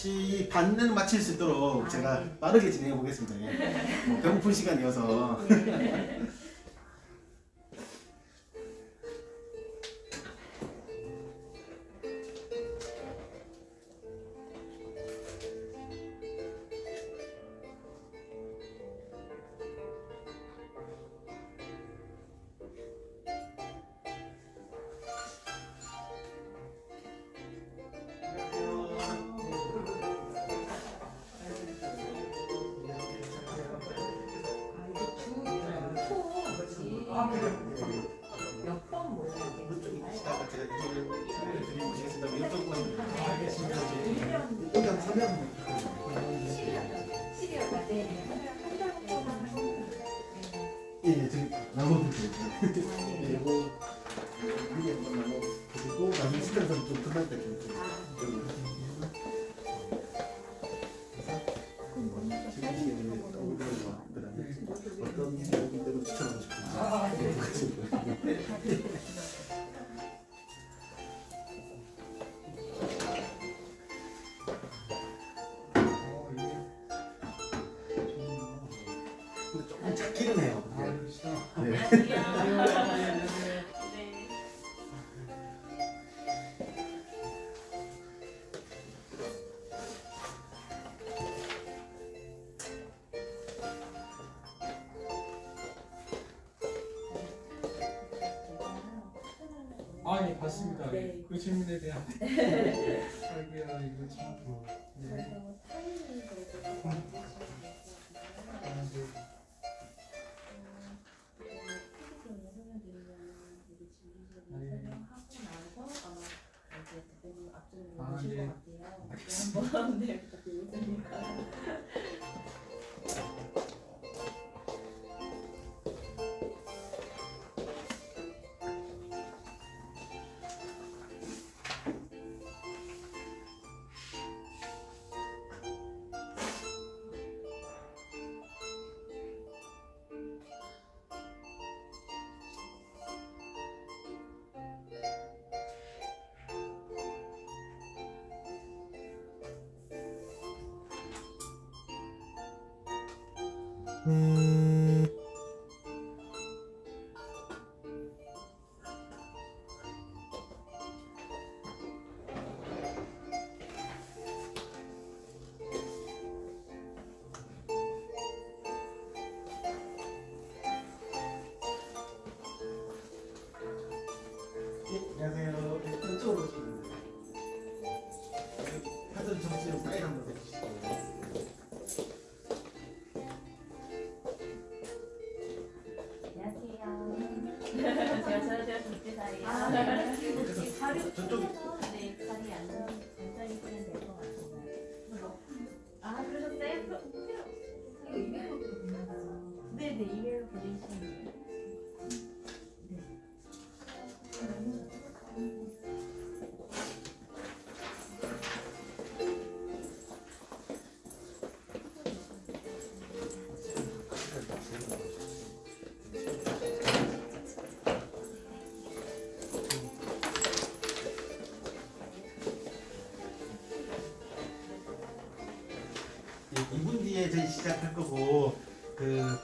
6시 반은 마칠 수 있도록 아, 제가 네. 빠르게 진행해 보겠습니다. 예. 뭐 배고픈 시간이어서 몇번 모여야 되는지 이따가 제가 이쪽을 드리고 오시겠습니다. 이쪽은 알겠습니다. 여기 한 3명 안녕하세요. 네, 이쪽으로 오시면 돼요. 사전 점수 사인 한번 해주시고. 2분 뒤에 저희 시작할 거고 그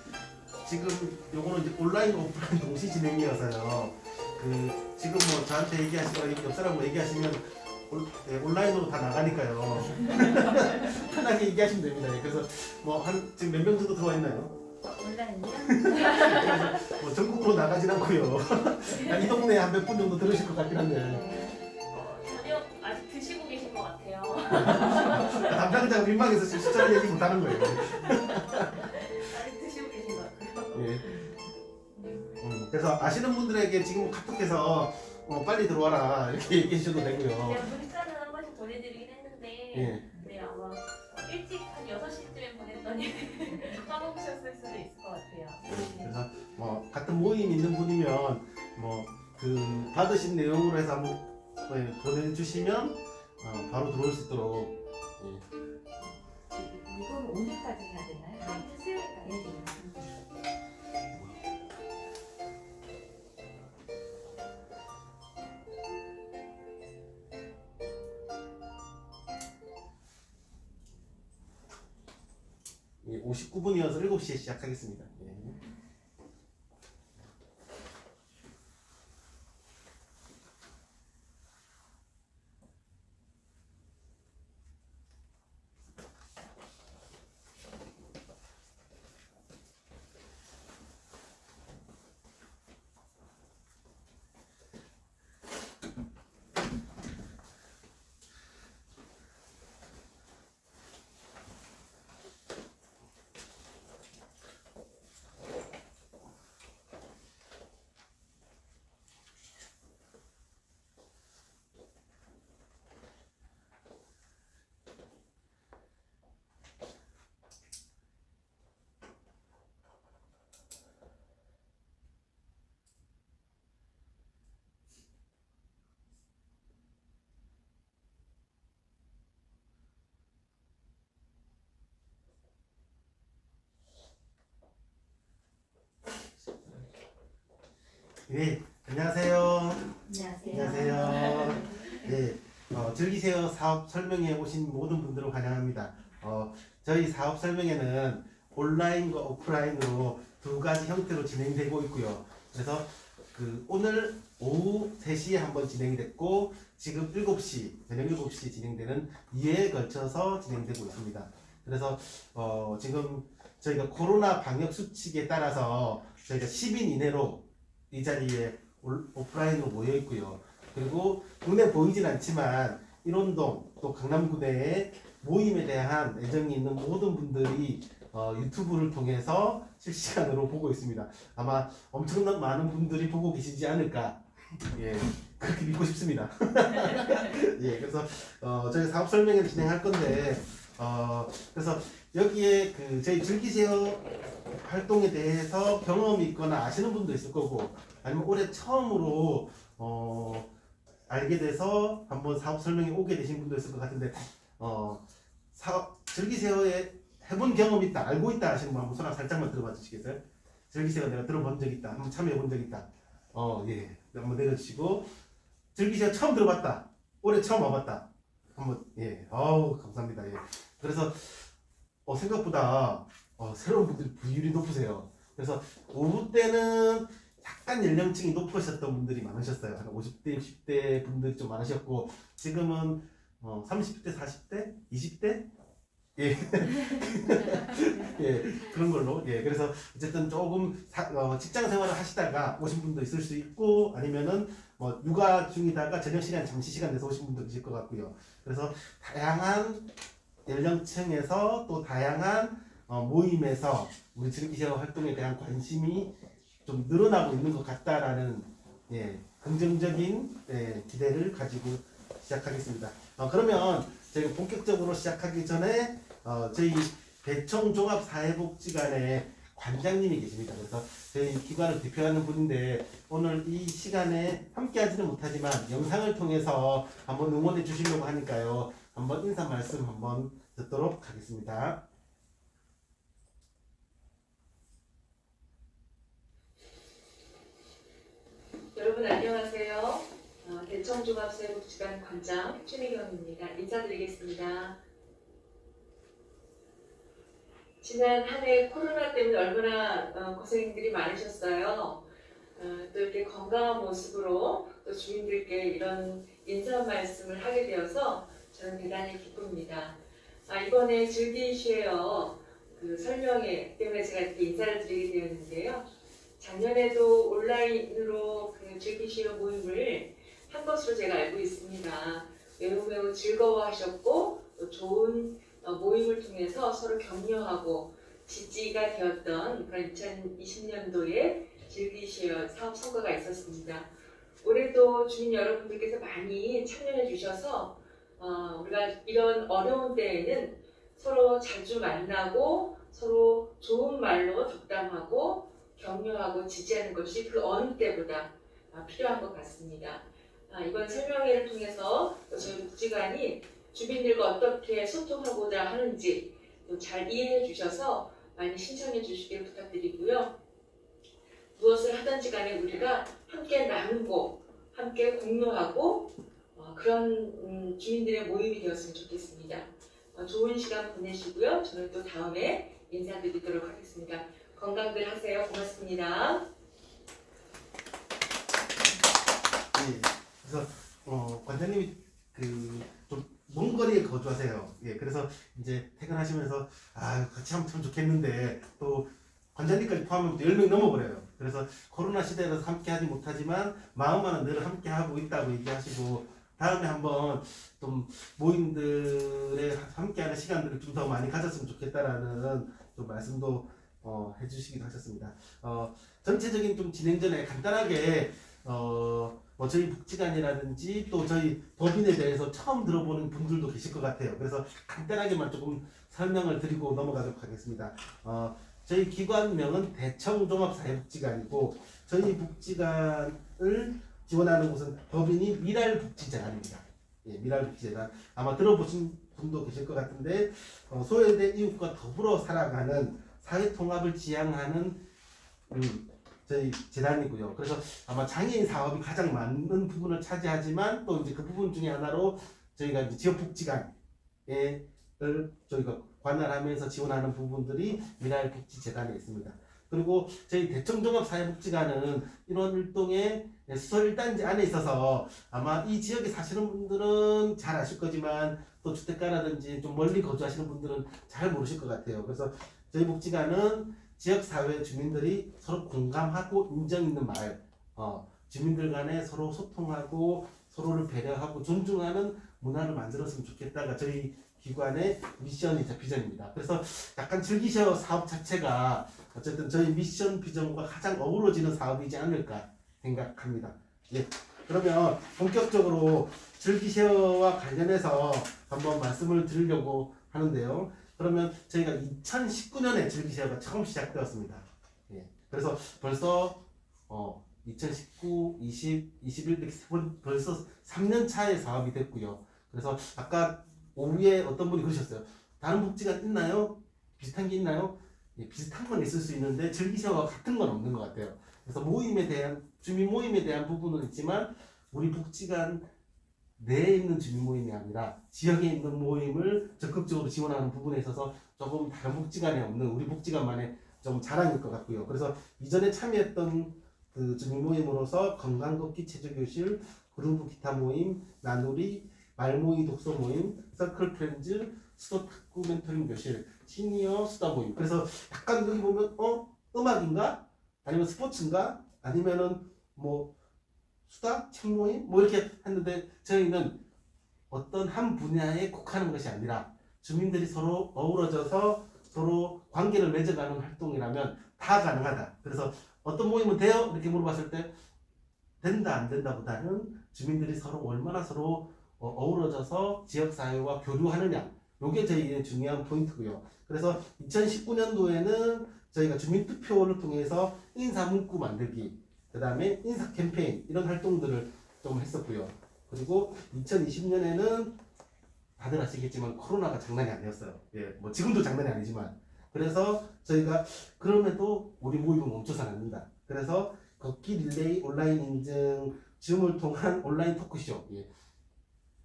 지금 요거는 이제 온라인 오프라인 동시 진행이어서요. 그 지금 뭐 저한테 얘기하시거나 옆 사람하고 얘기하시면 올, 예, 온라인으로 다 나가니까요. 편하게 얘기하시면 됩니다. 예, 그래서 뭐 한 지금 몇 명 정도 들어와 있나요? 온라인이요? 뭐 전국으로 나가진 않고요. 한이 동네에 한 몇 분 정도 들으실 것 같긴 한데 어, 저녁 아직 드시고 계신 것 같아요. 담당자가 민망해서 지금 숫자를 얘기 못하는 거예요. 아직 드시고 계신 것 같아요. 예. 음, 그래서 아시는 분들에게 지금 카톡해서 어, 빨리 들어와라 이렇게 얘기해 주셔도 되고요. 제가 문자는 한 번씩 보내드리긴 했는데 예. 네, 아마 일찍 한 6시쯤에 보냈더니 까먹으셨을 수도 있을 것 같아요. 그래서 뭐 같은 모임 있는 분이면 뭐 그 받으신 내용으로 해서 한번 예, 보내주시면 어, 바로 들어올 수 있도록 어. 이거는 언제까지 해야 되나요? 아, 다음 수요일까지. 네. 이게 59분이어서 7시에 시작하겠습니다. 네, 안녕하세요. 안녕하세요. 네, 어, 즐기세요 사업 설명회 오신 모든 분들을 환영합니다. 어, 저희 사업 설명회는 온라인과 오프라인으로 두 가지 형태로 진행되고 있고요. 그래서 그 오늘 오후 3시에 한번 진행이 됐고 지금 7시, 저녁 7시 진행되는 2회에 걸쳐서 진행되고 있습니다. 그래서 어, 지금 저희가 코로나 방역 수칙에 따라서 저희가 10인 이내로 이 자리에 올- 오프라인으로 모여 있고요. 그리고 눈에 보이진 않지만 일원동 또 강남구내의 모임에 대한 애정이 있는 모든 분들이 어, 유튜브를 통해서 실시간으로 보고 있습니다. 아마 엄청난 많은 분들이 보고 계시지 않을까. 예, 그렇게 믿고 싶습니다. 예, 그래서 어, 저희 사업 설명회를 진행할 건데, 어, 그래서 여기에 그 저희 즐기세요 활동에 대해서 경험이 있거나 아시는 분도 있을 거고, 아니면 올해 처음으로 어, 알게 돼서 한번 사업 설명회 오게 되신 분도 있을 것 같은데, 어, 사업 즐기세요에 해본 경험 있다, 알고 있다 하시는 분 한번 손 살짝만 들어봐 주시겠어요? 즐기세요 내가 들어본 적 있다, 한번 참여해 본 적 있다. 어, 예, 한번 내려주시고 즐기세요 처음 들어봤다, 올해 처음 와봤다. 한번 예, 어우 감사합니다. 예. 그래서 어, 생각보다 어, 새로운 분들 비율이 높으세요. 그래서 오후 때는 약간 연령층이 높으셨던 분들이 많으셨어요. 한 50대, 60대 분들이 좀 많으셨고 지금은 어, 30대, 40대, 20대 예. 예, 그런 걸로. 예, 그래서 어쨌든 조금 사- 어, 직장 생활을 하시다가 오신 분도 있을 수 있고 아니면은 뭐 육아 중이다가 저녁 시간 잠시 시간 내서 오신 분도 있을 것 같고요. 그래서 다양한 연령층에서 또 다양한 어, 모임에서 우리 즐기세요 활동에 대한 관심이 좀 늘어나고 있는 것 같다라는 예, 긍정적인 예, 기대를 가지고 시작하겠습니다. 어, 그러면 저희가 본격적으로 시작하기 전에 어, 저희 대청 종합 사회복지관의 관장님이 계십니다. 그래서 저희 기관을 대표하는 분인데 오늘 이 시간에 함께 하지는 못하지만 영상을 통해서 한번 응원해 주시려고 하니까요. 한번 인사 말씀 한번 듣도록 하겠습니다. 여러분 안녕하세요. 어, 대청종합사회복지관 관장 최미경입니다. 인사드리겠습니다. 지난 한 해 코로나 때문에 얼마나 어, 고생들이 많으셨어요. 어, 또 이렇게 건강한 모습으로 또 주민들께 이런 인사 말씀을 하게 되어서 저는 대단히 기쁩니다. 아, 이번에 즐기쉐어 그 설명회 때문에 제가 이렇게 인사를 드리게 되었는데요. 작년에도 온라인으로 그 즐기시어 모임을 한 것으로 제가 알고 있습니다. 매우 매우 즐거워하셨고 또 좋은 어, 모임을 통해서 서로 격려하고 지지가 되었던 그런 2020년도에 즐기시어 사업 성과가 있었습니다. 올해도 주민 여러분들께서 많이 참여해 주셔서 어, 우리가 이런 어려운 때에는 서로 자주 만나고 서로 좋은 말로 덕담하고 격려하고 지지하는 것이 그 어느 때보다 아, 필요한 것 같습니다. 아, 이번 설명회를 통해서 또 저희 복지관이 주민들과 어떻게 소통하고자 하는지 또잘 이해해 주셔서 많이 신청해 주시길 부탁드리고요. 무엇을 하든지 간에 우리가 함께 나누고 함께 공유하고 어, 그런 음, 주민들의 모임이 되었으면 좋겠습니다. 어, 좋은 시간 보내시고요. 저는 또 다음에 인사드리도록 하겠습니다. 건강들 하세요. 고맙습니다. 예. 그래서 어, 관장님이 그좀 먼 거리에 거주하세요. 예. 그래서 이제 퇴근하시면서 아 같이 하면 참 좋겠는데 또 관장님까지 포함하면 또 10명 넘어버려요. 그래서 코로나 시대라서 함께 하지 못하지만 마음만은 늘 함께 하고 있다고 얘기하시고 다음에 한번 좀 모임들에 함께하는 시간들을 좀 더 많이 가졌으면 좋겠다라는 좀 말씀도 어, 해주시기도 하셨습니다. 어, 전체적인 좀 진행 전에 간단하게 어, 뭐 저희 복지관이라든지 또 저희 법인에 대해서 처음 들어보는 분들도 계실 것 같아요. 그래서 간단하게만 조금 설명을 드리고 넘어가도록 하겠습니다. 어, 저희 기관명은 대청종합사회복지관이고 저희 복지관을 지원하는 곳은 법인이 미랄복지재단입니다. 예, 미랄복지재단 아마 들어보신 분도 계실 것 같은데 어, 소외된 이웃과 더불어 살아가는 사회통합을 지향하는 음, 저희 재단이고요. 그래서 아마 장애인 사업이 가장 많은 부분을 차지하지만 또 이제 그 부분 중에 하나로 저희가 이제 지역복지관을 저희가 관할하면서 지원하는 부분들이 미랄복지재단에 있습니다. 그리고 저희 대청종합사회복지관은 이런 활동에 수서 1단지 안에 있어서 아마 이 지역에 사시는 분들은 잘 아실 거지만 또 주택가라든지 좀 멀리 거주하시는 분들은 잘 모르실 것 같아요. 그래서 저희 복지관은 지역사회 주민들이 서로 공감하고 인정 있는 마을, 어, 주민들 간에 서로 소통하고 서로를 배려하고 존중하는 문화를 만들었으면 좋겠다가 저희 기관의 미션이자 비전입니다. 그래서 약간 즐기셔 사업 자체가 어쨌든 저희 미션 비전과 가장 어우러지는 사업이지 않을까 생각합니다. 예. 그러면 본격적으로 즐기셔와 관련해서 한번 말씀을 드리려고 하는데요. 그러면 저희가 2019년에 즐기셔가 처음 시작되었습니다. 예. 그래서 벌써 어, 2019, 20, 21 이렇게 세 번- 벌써 3년 차의 사업이 됐고요. 그래서 아까 오후에 어떤 분이 그러셨어요. 다른 복지가 있나요? 비슷한 게 있나요? 예, 비슷한 건 있을 수 있는데 즐기셔와 같은 건 없는 것 같아요. 그래서 모임에 대한 주민 모임에 대한 부분은 있지만 우리 복지관 내에 있는 주민 모임이 아니라 지역에 있는 모임을 적극적으로 지원하는 부분에 있어서 조금 다른 복지관에 없는 우리 복지관만의 좀 자랑일 것 같고요. 그래서 이전에 참여했던 그 주민 모임으로서 건강 걷기 체조 교실, 그루브 기타 모임, 나누리, 말모이 독서 모임, 서클 프렌즈, 수도 탁구 멘토링 교실, 시니어 수다 모임. 그래서 약간 여기 보면 어 음악인가? 아니면 스포츠인가? 아니면은 뭐 수다 책 모임 뭐 이렇게 했는데 저희는 어떤 한 분야에 국하는 것이 아니라 주민들이 서로 어우러져서 서로 관계를 맺어가는 활동이라면 다 가능하다. 그래서 어떤 모임은 돼요? 이렇게 물어봤을 때 된다 안 된다보다는 주민들이 서로 얼마나 서로 어, 어우러져서 지역사회와 교류하느냐 요게 저희의 중요한 포인트고요. 그래서 2019년도에는 저희가 주민투표를 통해서 인사 문구 만들기, 그 다음에 인사 캠페인 이런 활동들을 좀 했었고요. 그리고 2020년에는 다들 아시겠지만 코로나가 장난이 아니었어요. 예, 뭐 지금도 장난이 아니지만 그래서 저희가 그럼에도 우리 모임은 멈춰서 안 합니다. 그래서 걷기 릴레이 온라인 인증 줌을 통한 온라인 토크쇼. 예.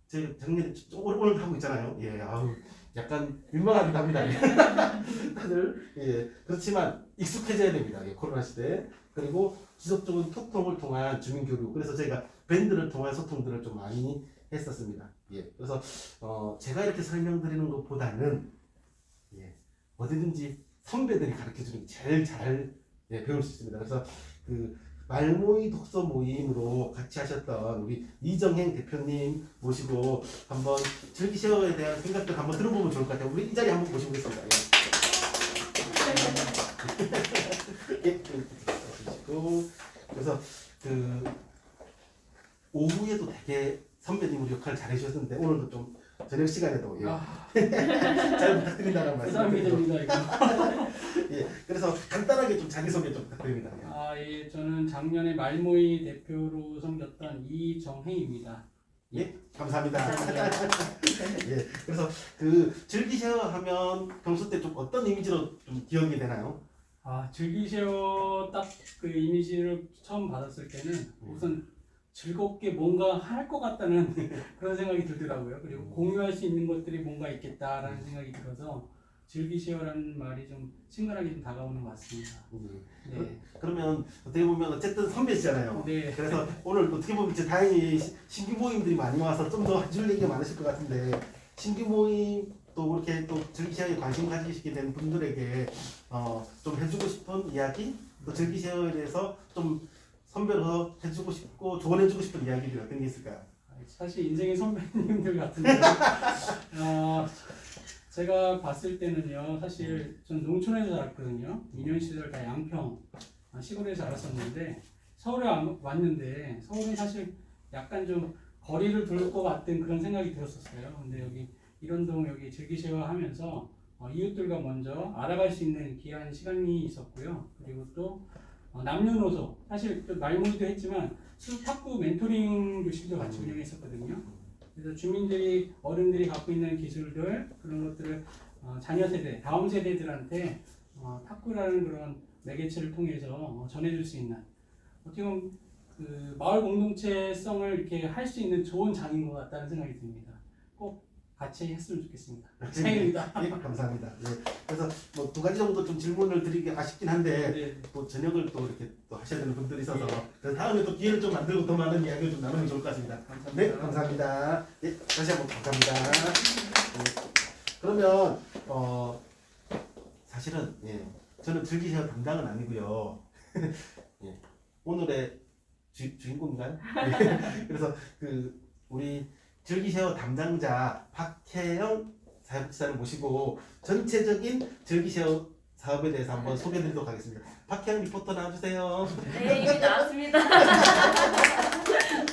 저희 작년에 저- 오늘, 오늘 하고 있잖아요. 예, 아우 약간 민망하기도 합니다. 예. 다들 예 그렇지만 익숙해져야 됩니다. 예, 코로나 시대 그리고 지속적인 소통을 통한 주민 교류. 그래서 저희가 밴드를 통한 소통들을 좀 많이 했었습니다. 예, 그래서 어, 제가 이렇게 설명드리는 것보다는 예, 어디든지 선배들이 가르쳐 주는 게 제일 잘 예, 배울 수 있습니다. 그래서 그 말모이 독서 모임으로 같이 하셨던 우리 이정행 대표님 모시고 한번 즐기셔에 대한 생각들 한번 들어보면 좋을 것 같아요. 우리 이 자리 한번 모시겠습니다. 예. 예, 보시고 그래서 그 오후에도 되게 선배님 역할 잘 해주셨는데 오늘도 좀 저녁 시간에도 예. 아, 잘 부탁드린다는 말씀. 이거. 예, 그래서 간단하게 좀 자기소개 좀 부탁드립니다. 예. 아, 예, 저는 작년에 말모이 대표로 섬겼던 이정혜입니다. 예, 감사합니다. 예, 그래서 그 즐기셔 하면 평소 때 좀 어떤 이미지로 좀 기억이 되나요? 아, 즐기셔 딱그 이미지를 처음 받았을 때는 우선 즐겁게 뭔가 할 것 같다는 그런 생각이 들더라고요. 그리고 공유할 수 있는 것들이 뭔가 있겠다라는 생각이 들어서 즐기시오라는 말이 좀 친근하게 좀 다가오는 것 같습니다. 음. 네. 그러면 어떻게 보면 어쨌든 선배시잖아요. 네. 그래서 오늘 어떻게 보면 이제 다행히 시- 신규 모임들이 많이 와서 좀 더 해줄 얘기가 많으실 것 같은데 신규 모임 또 그렇게 또 즐기시어에 관심 가지시게 된 분들에게 어, 좀 해주고 싶은 이야기 또 즐기시어에 대해서 좀 선배로 해주고 싶고 조언해주고 싶은 이야기들이 어떤 게 있을까요? 사실 인생의 선배님들 같은데. 어, 제가 봤을 때는요 사실 전 농촌에서 자랐거든요. 2년 시절 다 양평 아, 시골에서 자랐었는데 서울에 와- 왔는데 서울은 사실 약간 좀 거리를 둘 것 같은 그런 생각이 들었었어요. 근데 여기 일원동 여기 즐기시어 하면서 어, 이웃들과 먼저 알아갈 수 있는 귀한 시간이 있었고요 그리고 또 어, 남녀노소 사실 또 말문도 했지만 술 탁구 멘토링 교실도 같이 운영했었거든요. 그래서 주민들이 어른들이 갖고 있는 기술들 그런 것들을 어, 자녀 세대, 다음 세대들한테 어, 탁구라는 그런 매개체를 통해서 어, 전해줄 수 있는 어떻게 보면 그 마을 공동체성을 이렇게 할 수 있는 좋은 장인 것 같다는 생각이 듭니다. 꼭 같이 했으면 좋겠습니다. 사입니다. 예, 감사합니다. 예, 그래서 뭐 두 가지 정도 좀 질문을 드리기 아쉽긴 한데 네. 또 저녁을 또 이렇게 또 하셔야 되는 분들이 있어서 그래서 다음에 또 기회를 좀 만들고 더 많은 이야기를 좀 나누면 좋을 것 같습니다. 감사합니다. 네, 감사합니다. 예, 다시 한번 감사합니다. 네. 그러면 어 사실은 예, 저는 즐기셔 담당은 아니고요. 예, 오늘의 주, 주인공인가요? 예, 그래서 그 우리 즐기셔 담당자 박혜영 사회복지사를 모시고 전체적인 즐기셔 사업에 대해서 한번 소개해드리도록 하겠습니다. 박혜영 리포터 나와주세요. 네, 이미 나왔습니다.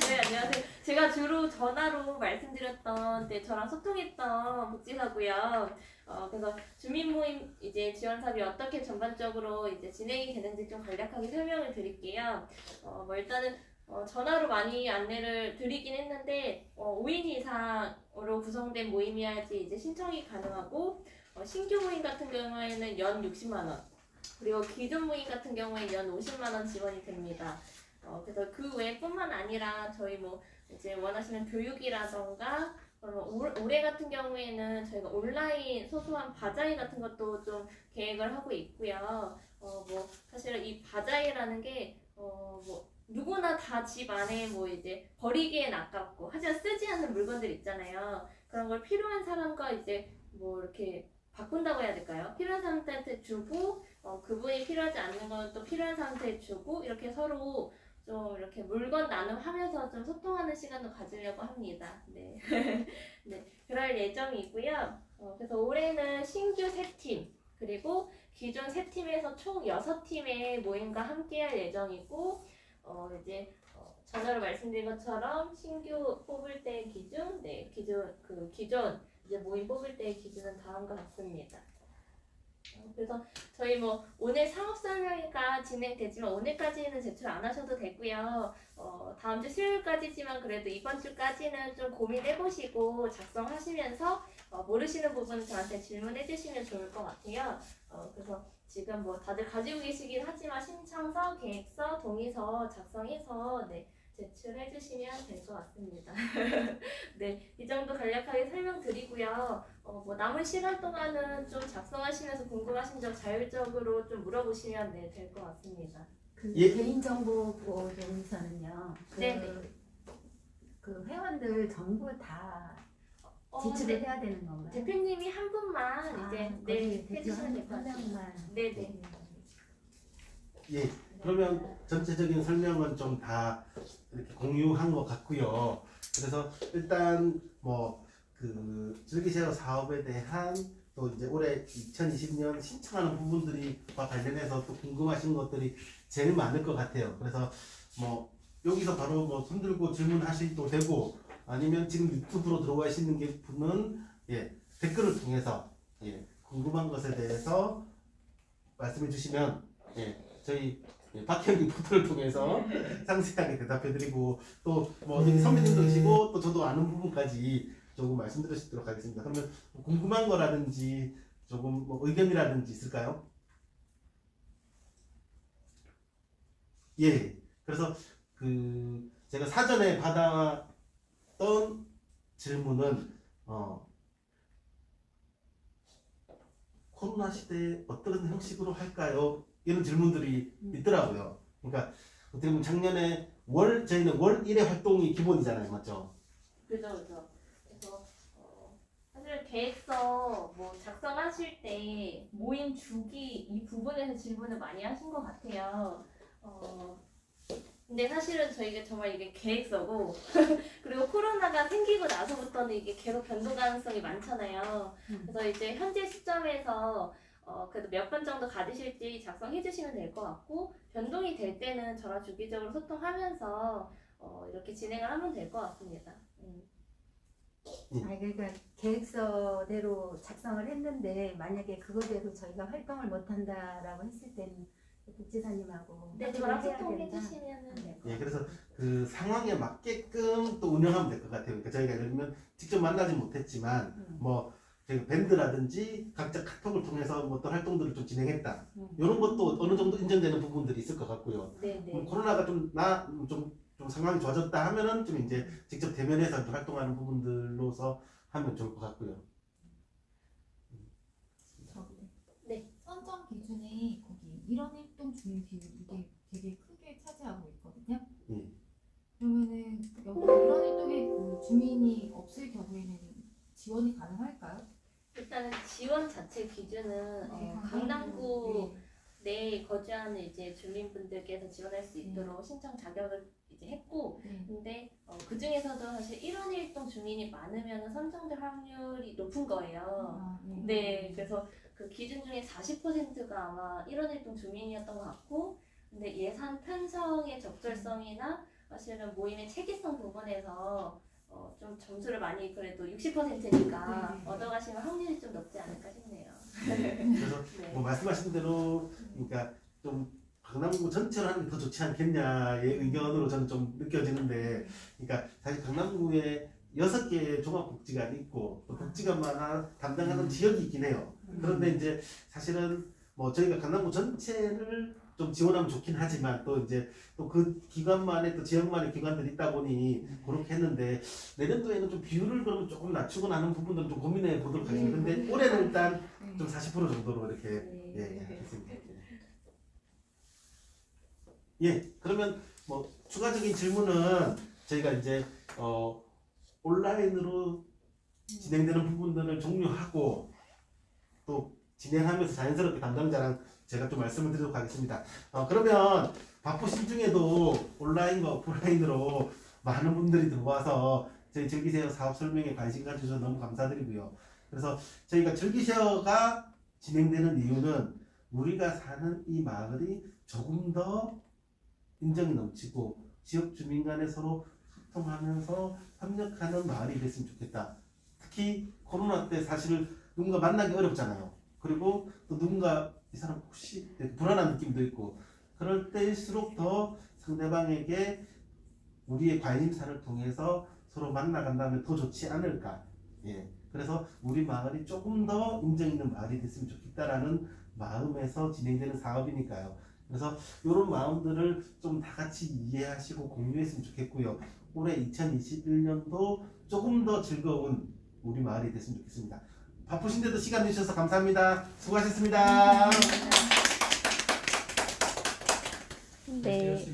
네, 안녕하세요. 제가 주로 전화로 말씀드렸던, 네, 저랑 소통했던 복지사고요. 어, 그래서 주민 모임 이제 지원 사업이 어떻게 전반적으로 이제 진행이 되는지 좀 간략하게 설명을 드릴게요. 어, 뭐 일단은 어, 전화로 많이 안내를 드리긴 했는데 어, 5인 이상으로 구성된 모임이야지 이제 신청이 가능하고 어, 신규 모임 같은 경우에는 연 60만 원. 그리고 기존 모임 같은 경우에 연 50만 원 지원이 됩니다. 어, 그래서 그 외뿐만 아니라 저희 뭐 이제 원하시는 교육이라던가 올- 올해 같은 경우에는 저희가 온라인 소소한 바자회 같은 것도 좀 계획을 하고 있고요. 어, 뭐 사실은 이 바자회라는 게 어, 뭐 누구나 다 집 안에 뭐 이제 버리기엔 아깝고 하지만 쓰지 않는 물건들 있잖아요. 그런 걸 필요한 사람과 이제 뭐 이렇게 바꾼다고 해야 될까요? 필요한 사람한테 주고 어, 그분이 필요하지 않는 건 또 필요한 사람한테 주고 이렇게 서로 좀 이렇게 물건 나눔하면서 좀 소통하는 시간을 가지려고 합니다. 네, 네 그럴 예정이고요. 어, 그래서 올해는 신규 세 팀 그리고 기존 세 팀에서 총 여섯 팀의 모임과 함께할 예정이고 어, 이제 어, 전화로 말씀드린 것처럼 신규 뽑을 때 기준, 네 기존 그 기존 이제 모임 뽑을 때의 기준은 다음과 같습니다. 어, 그래서 저희 뭐 오늘 사업 설명회가 진행되지만 오늘까지는 제출 안 하셔도 되고요. 어, 다음 주 수요일까지지만 그래도 이번 주까지는 좀 고민해 보시고 작성하시면서 어, 모르시는 부분 저한테 질문해 주시면 좋을 것 같아요. 어, 그래서 지금 뭐 다들 가지고 계시긴 하지만 신청서, 계획서, 동의서 작성해서 네, 제출해 주시면 될 것 같습니다. 네, 이 정도 간략하게 설명드리고요. 어, 뭐 남은 시간 동안은 좀 작성하시면서 궁금하신 점 자율적으로 좀 물어보시면 네, 될 것 같습니다. 그 예. 개인정보 보호조에서는요. 그, 네네. 그 회원들 전부 다 어, 지출을 네, 해야 되는 건가요? 대표님이 한 분만 아, 이제 거기 네, 대표 해주시면 될 것 한. 명만. 네네. 예, 그러면 전체적인 설명은 좀 다 이렇게 공유한 것 같고요. 그래서 일단 뭐 그 즐기세요 사업에 대한 또 이제 올해 2020년 신청하는 부분들이와 관련해서 또 궁금하신 것들이 제일 많을 것 같아요. 그래서 뭐 여기서 바로 뭐 손들고 질문하셔도 되고 아니면 지금 유튜브로 들어가시는 게 분은 예 댓글을 통해서 예 궁금한 것에 대해서 말씀해 주시면 예 저희 예, 박현 리포터를 통해서 상세하게 대답해드리고 또뭐 여기 선배님도 계시고 또 저도 아는 부분까지 조금 말씀드릴 수 있도록 하겠습니다. 그러면 뭐 궁금한 거라든지 조금 뭐 의견이라든지 있을까요? 예. 그래서 그 제가 사전에 받 았던 질문은 어 코로나 시대에 어떤 형식으로 할까요? 이런 질문들이 음. 있더라고요. 그러니까 어떻게 보면 작년에 월 저희는 월 1회 활동이 기본이잖아요, 맞죠? 그죠, 그죠. 그래서 어, 사실 계획서 뭐 작성하실 때 모임 주기 이 부분에서 질문을 많이 하신 것 같아요. 어, 근데 사실은 저희가 정말 이게 계획서고 그리고 코로나가 생기고 나서부터는 이게 계속 변동 가능성이 많잖아요. 음. 그래서 이제 현재 시점에서 어, 그래도 몇 번 정도 가지실지 작성해 주시면 될 것 같고 변동이 될 때는 저랑 주기적으로 소통하면서 어, 이렇게 진행을 하면 될 것 같습니다. 음. 아 그러니까 계획서대로 작성을 했는데 만약에 그거대로 저희가 활동을 못 한다라고 했을 때는 국지사님하고 네, 저랑 소통해. 주시면은 네. 예, 그래서 그 상황에 맞게끔 또 운영하면 될 것 같아요. 그러니까 저희가 예를 들면 직접 만나지 못했지만 음. 뭐 저희 밴드라든지 각자 카톡을 통해서 뭐 어떤 활동들을 좀 진행했다. 음. 이런 것도 어느 정도 인정되는 부분들이 있을 것 같고요. 네, 그럼 네. 코로나가 좀 나 좀 좀 상황이 좋아졌다 하면은 좀 이제 직접 대면해서 좀 활동하는 부분들로서 하면 좋을 것 같고요. 저기 네. 선정 기준에 거기 일원 일 동 주민 비율 이게 되게 크게 차지하고 있거든요. 예. 그러면은 여기 일원 일동에 그 주민이 없을 경우에는 지원이 가능할까요? 일단은 지원 자체 기준은 네, 어, 강남구 네. 내에 거주하는 이제 주민분들께서 지원할 수 있도록 신청 자격을 이제 했고 네. 근데 어, 그 중에서도 사실 1원 1동 주민이 많으면 선정될 확률이 높은 거예요. 아, 네. 네, 그래서 그 기준 중에 40%가 아마 1원 1동 주민이었던 것 같고, 근데 예산 편성의 적절성이나 사실은 모임의 체계성 부분에서 어, 좀 점수를 많이 그래도 60%니까 네. 얻어가시면 확률이 좀 높지 않을까 싶네요. 그래서 네. 뭐 말씀하신 대로 그러니까 좀 강남구 전체로 하는 게 더 좋지 않겠냐의 의견으로 저는 좀 느껴지는데 그러니까 사실 강남구에 여섯 개의 종합복지관이 있고 또 복지관만 담당하는 지역이 있긴 해요. 그런데 이제 사실은 뭐 저희가 강남구 전체를 좀 지원하면 좋긴 하지만 또 이제 또 그 기관만의 또 지역만의 기관들이 있다 보니 그렇게 했는데 내년도에는 좀 비율을 그러면 조금 낮추거나 하는 부분들은 좀 고민해 보도록 하겠습니다. 근데 올해는 일단 네. 좀40% 정도로 이렇게 네. 예, 예, 했습니다. 예, 그러면 뭐 추가적인 질문은 저희가 이제 어, 온라인으로 진행되는 부분들을 종료하고 또 진행하면서 자연스럽게 담당자랑 제가 좀 말씀을 드리도록 하겠습니다. 어, 그러면 바쁘신 중에도 온라인과 오프라인으로 많은 분들이 들어와서 저희 즐기세요 사업 설명에 관심 가주셔서 너무 감사드리고요. 그래서 저희가 즐기세요가 진행되는 이유는 우리가 사는 이 마을이 조금 더 인정이 넘치고 지역 주민 간에 서로 소통하면서 협력하는 마을이 됐으면 좋겠다. 특히 코로나 때 사실 누군가 만나기 어렵잖아요. 그리고 또 누군가 이 사람 혹시 불안한 느낌도 있고 그럴 때일수록 더 상대방에게 우리의 관심사를 통해서 서로 만나간다면 더 좋지 않을까. 예. 그래서 우리 마을이 조금 더 인정 있는 마을이 됐으면 좋겠다라는 마음에서 진행되는 사업이니까요. 그래서 이런 마음들을 좀 다 같이 이해하시고 공유했으면 좋겠고요. 올해 2021년도 조금 더 즐거운 우리 마을이 됐으면 좋겠습니다. 바쁘신데도 시간 내주셔서 감사합니다. 수고하셨습니다. 네.